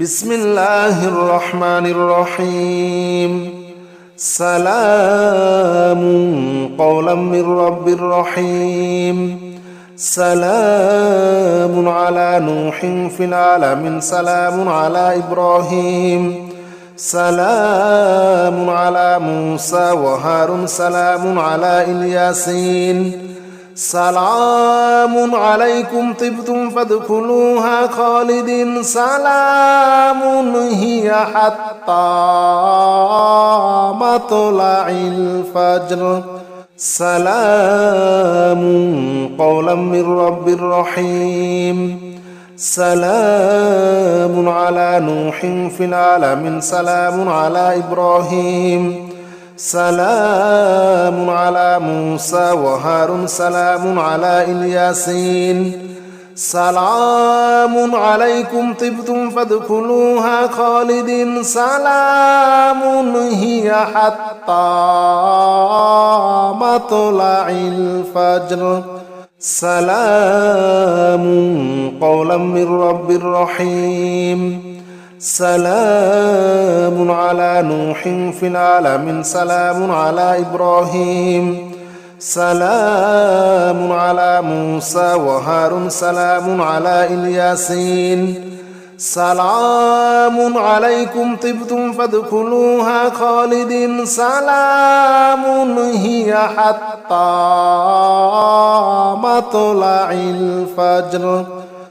بسم الله الرحمن الرحيم سلام قولا من رب رحيم سلام على نوح في العالمين سلام على إبراهيم سلام على موسى وهارون سلام على الياسين سلام عليكم طبتم فادخلوها خالد سلام هي حتى مطلع الفجر سلام قولا من رب رحيم سلام على نوح في العالمين سلام على إبراهيم سلام على موسى وهارون سلام على الياسين سلام عليكم طبتم فادخلوها خالد سلام هي حتى مطلع الفجر سلام قولا من رب رحيم سلام على نوح في العالمين سلام على إبراهيم سلام على موسى وهارون سلام على الياسين سلام عليكم طبتم فادخلوها خالد سلام هي حتى مطلع الفجر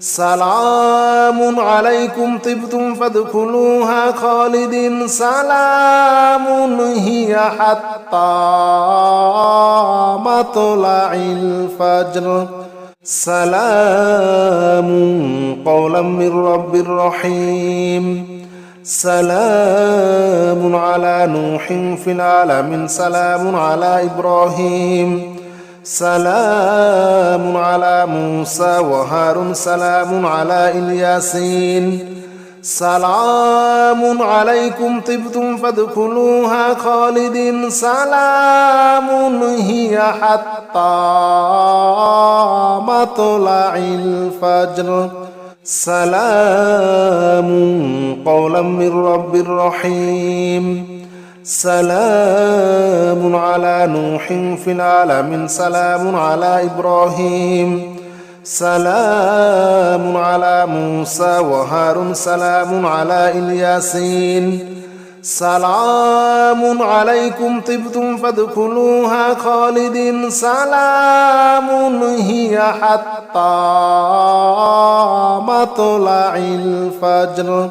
سلام عليكم طبتم فادخلوها خالد سلام هي حتى مطلع الفجر. سلام قولا من رب رحيم. سلام على نوح في العالمين. سلام على إبراهيم. سلام على موسى وهارون سلام على إلياسين. سلام عليكم طبتم فادخلوها خالد سلام هي حتى مطلع الفجر. سلام قولا من رب رحيم. سلام على نوح في العالمين سلام على إبراهيم سلام على موسى وهارون سلام على إلياسين. سلام عليكم طبتم فادخلوها خالد سلام هي حتى مطلع الفجر.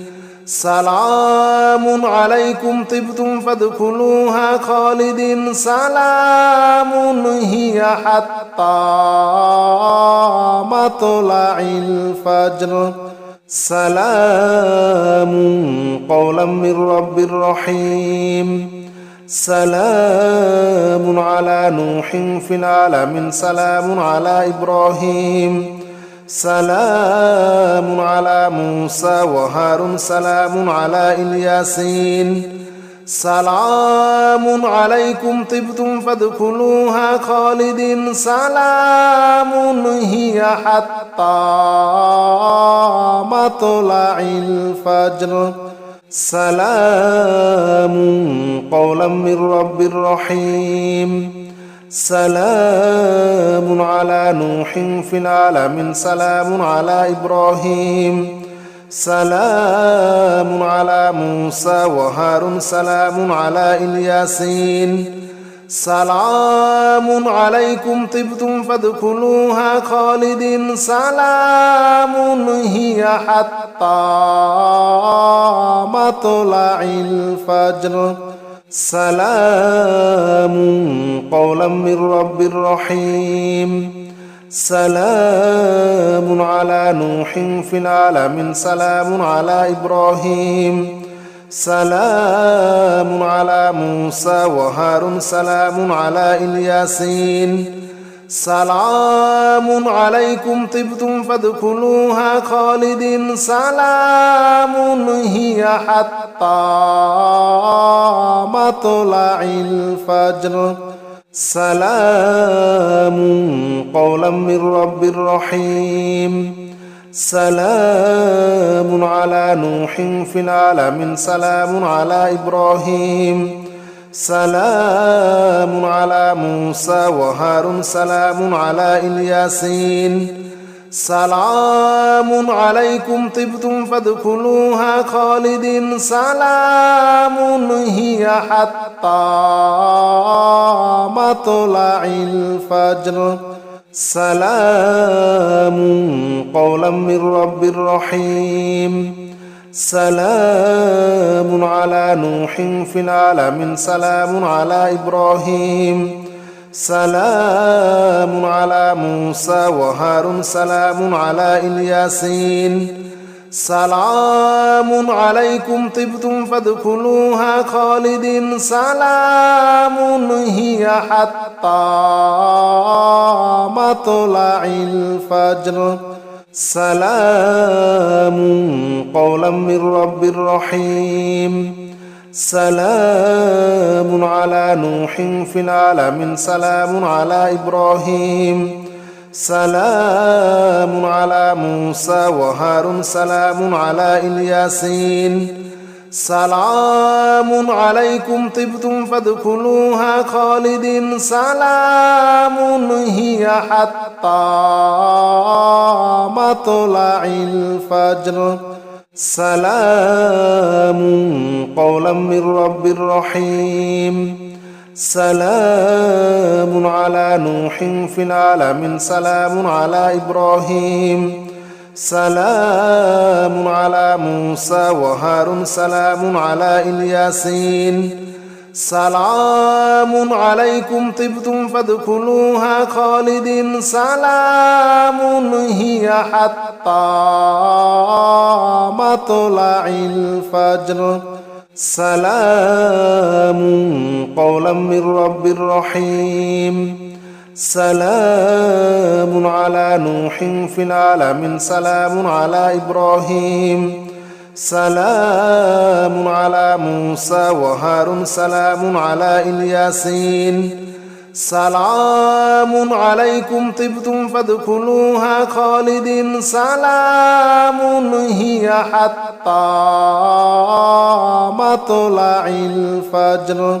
سلام عليكم طبتم فادخلوها خالد سلام هي حتى مطلع الفجر. سلام قولا من رب رحيم. سلام على نوح في العالمين. سلام على إبراهيم. سلام على موسى وهارون سلام على الياسين سلام عليكم طبتم فادخلوها خالد سلام هي حتى مطلع الفجر سلام قولا من رب رحيم سلام على نوح في العالمين سلام على إبراهيم سلام على موسى وهارون سلام على الياسين سلام عليكم طبتم فادخلوها خالد سلام هي حتى مطلع الفجر سلام قولا من رب رحيم. سلام على نوح في العالمين سلام على إبراهيم. سلام على موسى وهارون سلام على إلياسين. سلام عليكم طبتم فادخلوها خالد سلام هي حتى مطلع الفجر سلام قولا من رب رحيم سلام على نوح في العالمين سلام على إبراهيم سلام على موسى وهارون سلام على الياسين سلام عليكم طبتم فادخلوها خالد سلام هي حتى مطلع الفجر سلام قولا من رب رحيم سلام على نوح في العالمين سلام على إبراهيم سلام على موسى وهارون سلام على الياسين سلام عليكم طبتم فادخلوها خالد سلام هي حتى مطلع الفجر سلام قولا من رب رحيم. سلام على نوح في العالمين سلام على إبراهيم. سلام على موسى وهارون سلام على إلياسين. سلام عليكم طبتم فادخلوها خالد سلام هي حتى مطلع الفجر. سلام قولا من رب رحيم. سلام على نوح في العالمين. سلام على إبراهيم. سلام على موسى وهارون سلام على إلياسين. سلام عليكم طبتم فادخلوها خالد سلام هي حتى مطلع الفجر. سلام قولا من رب رحيم. سلام على نوح في العالمين سلام على إبراهيم سلام على موسى وهارون سلام على الياسين سلام عليكم طبتم فادخلوها خالد سلام هي حتى مطلع الفجر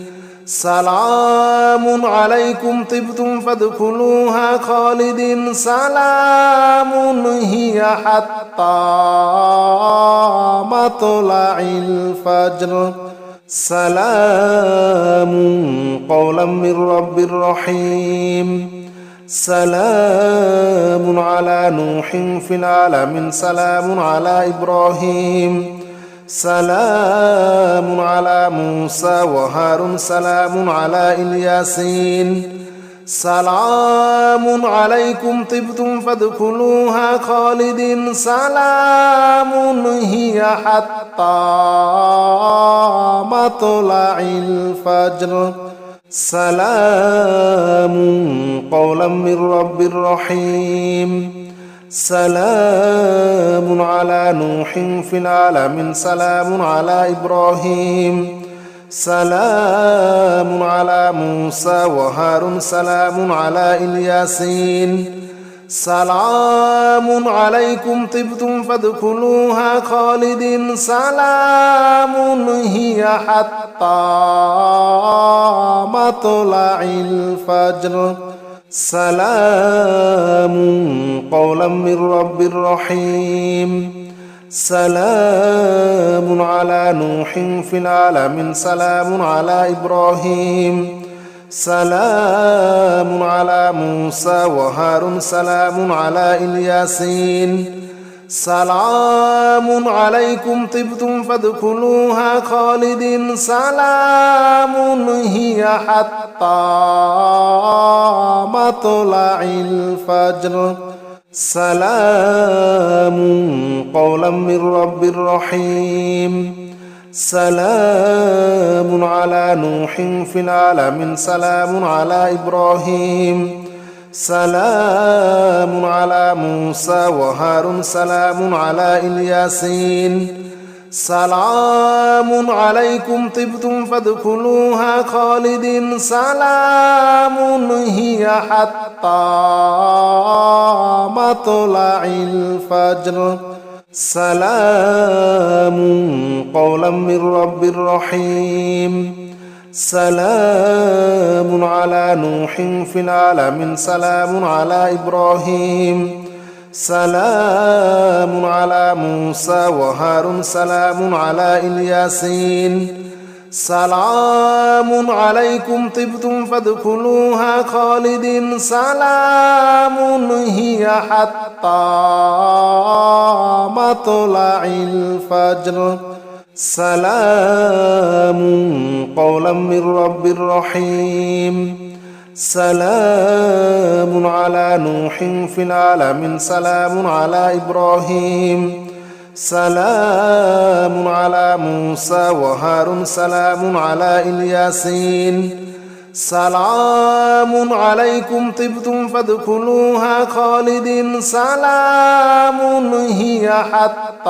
سلام عليكم طبتم فادخلوها خالد سلام هي حتى مطلع الفجر. سلام قولا من رب رحيم. سلام على نوح في العالمين. سلام على إبراهيم. سلام على موسى وهارون سلام على الياسين سلام عليكم طبتم فادخلوها خالد سلام هي حتى مطلع الفجر سلام قولا من رب رحيم سلام على نوح في العالمين سلام على إبراهيم سلام على موسى وهارون سلام على الياسين سلام عليكم طبتم فادخلوها خالد سلام هي حتى مطلع الفجر سلام قولا من رب رحيم. سلام على نوح في العالمين سلام على إبراهيم. سلام على موسى وهارون سلام على إلياسين. সালামুন আলাইকুম তিবতুম ফাদখুলুহা খালিদিন। সালামুন হিয়া হাত্তা মাতলাইল ফাজর। সালাম কওলাম মির রাব্বির রহিম। সালামুন আলা নূহিন ফিল আলামিন। সালামুন আলা ইব্রাহিম। سلام على موسى وهارون سلام على إلياسين. سلام عليكم طبتم فادخلوها خالد سلام هي حتى مطلع الفجر. سلام قولا من رب رحيم. سلام على نوح في العالمين سلام على إبراهيم سلام على موسى وهارون سلام على إلياسين. سلام عليكم طبتم فادخلوها خالد سلام هي حتى مطلع الفجر. سلام قولا من رب رحيم. سلام على نوح في العالمين. سلام على إبراهيم. سلام على موسى وهارون. سلام على إلياسين. سلام عليكم طبتم فادخلوها خالد سلام هي حتى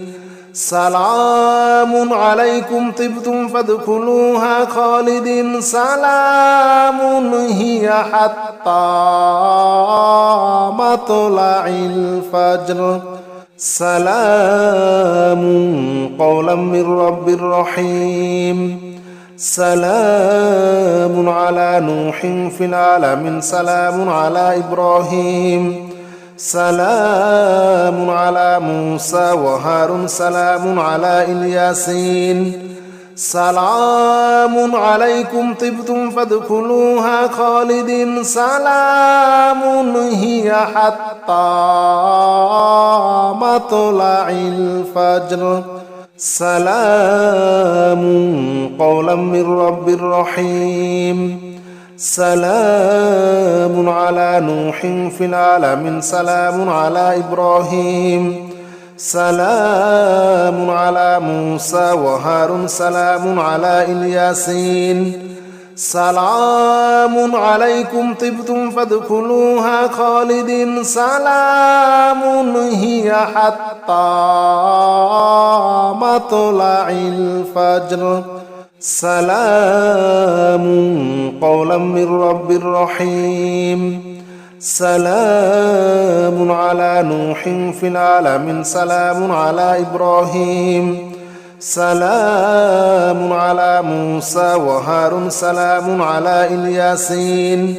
سلام عليكم طبتم فادخلوها خالد سلام هي حتى مطلع الفجر. سلام قولا من رب رحيم. سلام على نوح في العالمين. سلام على إبراهيم. سلام على موسى وهارون سلام على الياسين سلام عليكم طبتم فادخلوها خالد سلام هي حتى مطلع الفجر سلام قولا من رب رحيم سلام على نوح في العالمين سلام على إبراهيم سلام على موسى وهارون سلام على الياسين سلام عليكم طبتم فادخلوها خالد سلام هي حتى مطلع الفجر سلام قولا من رب رحيم. سلام على نوح في العالمين سلام على إبراهيم. سلام على موسى وهارون سلام على إلياسين.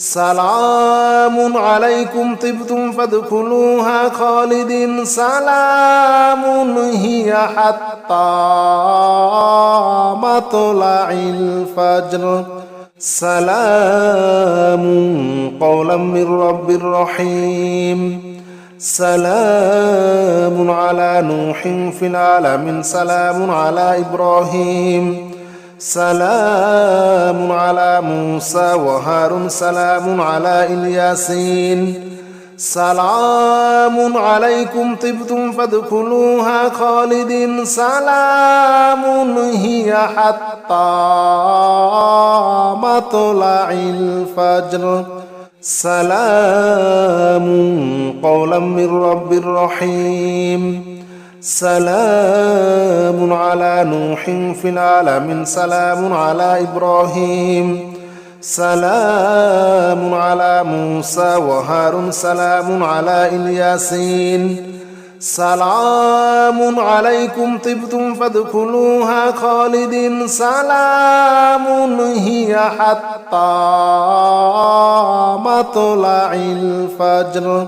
সালামুন আলাইকুম তিবতুম ফাদখুলুহা খালিদিন। সালামুন হিয়া হাত্তা মাতলাইল ফাজর সালাম কওলাম মির রাব্বির রহিম। সালামুন আলা নূহিন ফিল আলামিন। সালামুন আলা ইব্রাহিম। سلام على موسى وهارون سلام على الياسين سلام عليكم طبتم فادخلوها خالد سلام هي حتى مطلع الفجر سلام قولا من رب رحيم سلام على نوح في العالمين سلام على إبراهيم سلام على موسى وهارون سلام على الياسين سلام عليكم طبتم فادخلوها خالد سلام هي حتى مطلع الفجر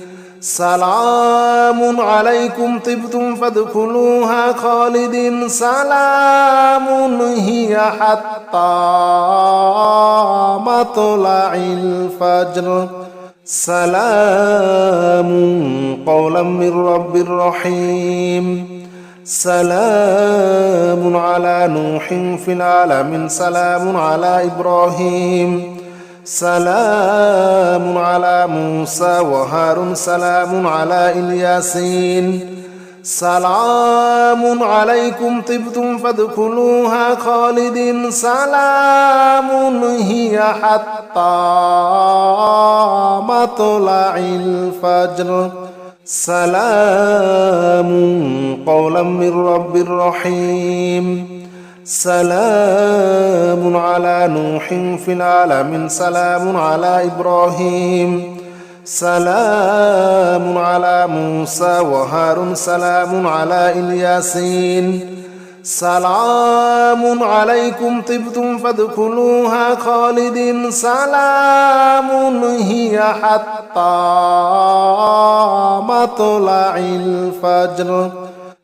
سلام عليكم طبتم فادخلوها خالد سلام هي حتى مطلع الفجر. سلام قولا من رب رحيم. سلام على نوح في العالمين. سلام على إبراهيم. سلام على موسى وهارون سلام على إلياسين. سلام عليكم طبتم فادخلوها خالد سلام هي حتى مطلع الفجر. سلام قولا من رب رحيم. سلام على نوح في العالمين سلام على إبراهيم سلام على موسى وهارون سلام على إلياسين سلام عليكم طبتم فادخلوها خالد سلام هي حتى مطلع الفجر.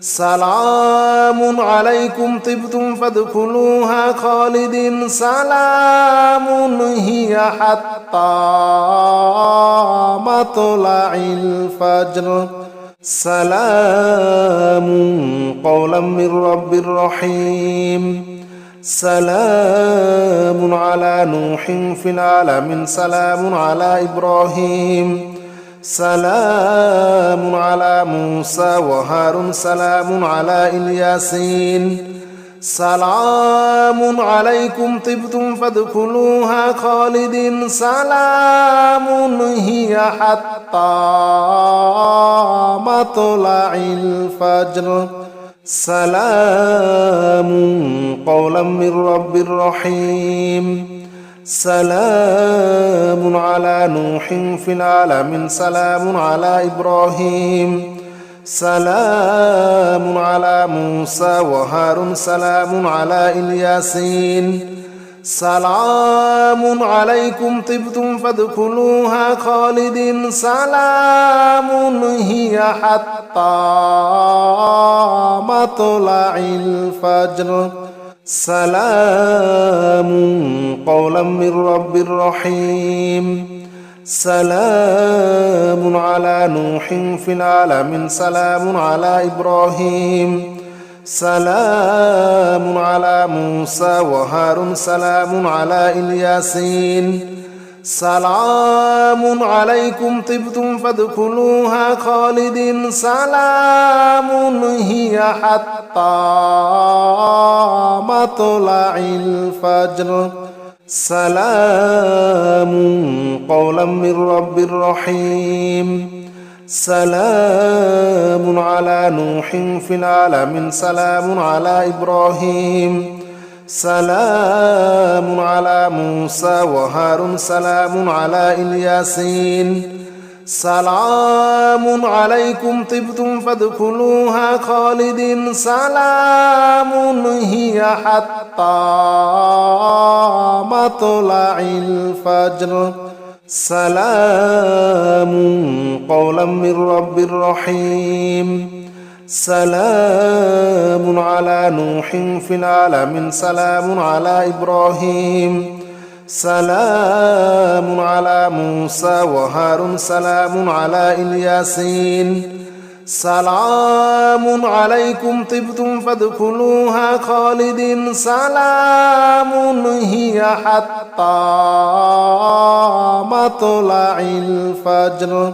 سلام عليكم طبتم فادخلوها خالد سلام هي حتى مطلع الفجر. سلام قولا من رب رحيم. سلام على نوح في العالمين. سلام على إبراهيم. سلام على موسى وهارون سلام على الياسين سلام عليكم طبتم فادخلوها خالد سلام هي حتى مطلع الفجر سلام قولا من رب رحيم سلام على نوح في العالمين سلام على إبراهيم سلام على موسى وهارون سلام على الياسين سلام عليكم طبتم فادخلوها خالد سلام هي حتى مطلع الفجر سلام قولا من رب رحيم. سلام على نوح في العالمين سلام على إبراهيم. سلام على موسى وهارون سلام على إلياسين. সালামুন আলাইকুম তিবতুম ফাদখুলুহা খালিদিন। সালামুন হিয়া হাত্তা মাতলাইল ফাজর সালাম কওলাম মির রাব্বির রহিম। সালামুন আলা নূহিন ফিল আলামিন। সালামুন আলা ইব্রাহিম। سلام على موسى وهارون سلام على الياسين سلام عليكم طبتم فادخلوها خالد سلام هي حتى مطلع الفجر سلام قولا من رب رحيم سلام على نوح في العالمين سلام على إبراهيم سلام على موسى وهارون سلام على الياسين سلام عليكم طبتم فادخلوها خالد سلام هي حتى مطلع الفجر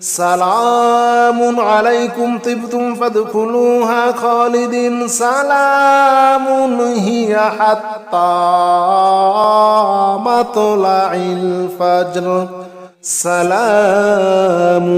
سلام عليكم طبتم فادخلوها خالد سلام هي حتى مطلع الفجر. سلام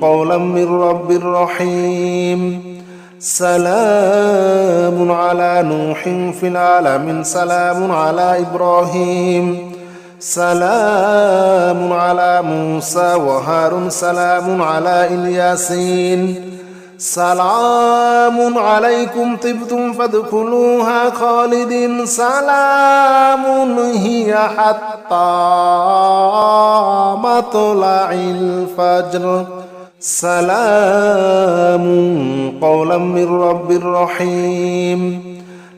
قولا من رب رحيم. سلام على نوح في العالمين. سلام على إبراهيم. سلام على موسى وهارون سلام على إلياسين. سلام عليكم طبتم فادخلوها خالد سلام هي حتى مطلع الفجر. سلام قولا من رب رحيم.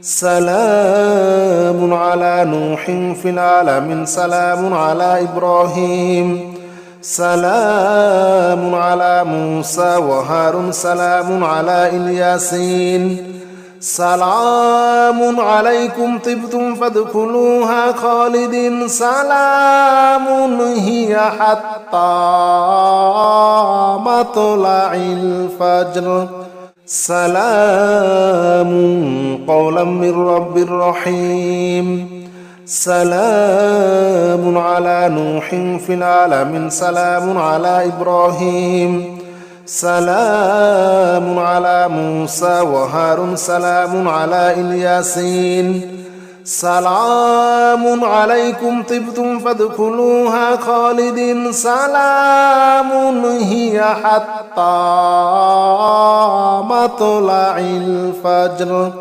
سلام على نوح في العالمين سلام على إبراهيم سلام على موسى وهارون سلام على الياسين سلام عليكم طبتم فادخلوها خالد سلام هي حتى مطلع الفجر سلام قولا من رب رحيم. سلام على نوح في العالمين سلام على إبراهيم. سلام على موسى وهارون سلام على إلياسين. سلام عليكم طبتم فادخلوها خالد سلام هي حتى مطلع الفجر.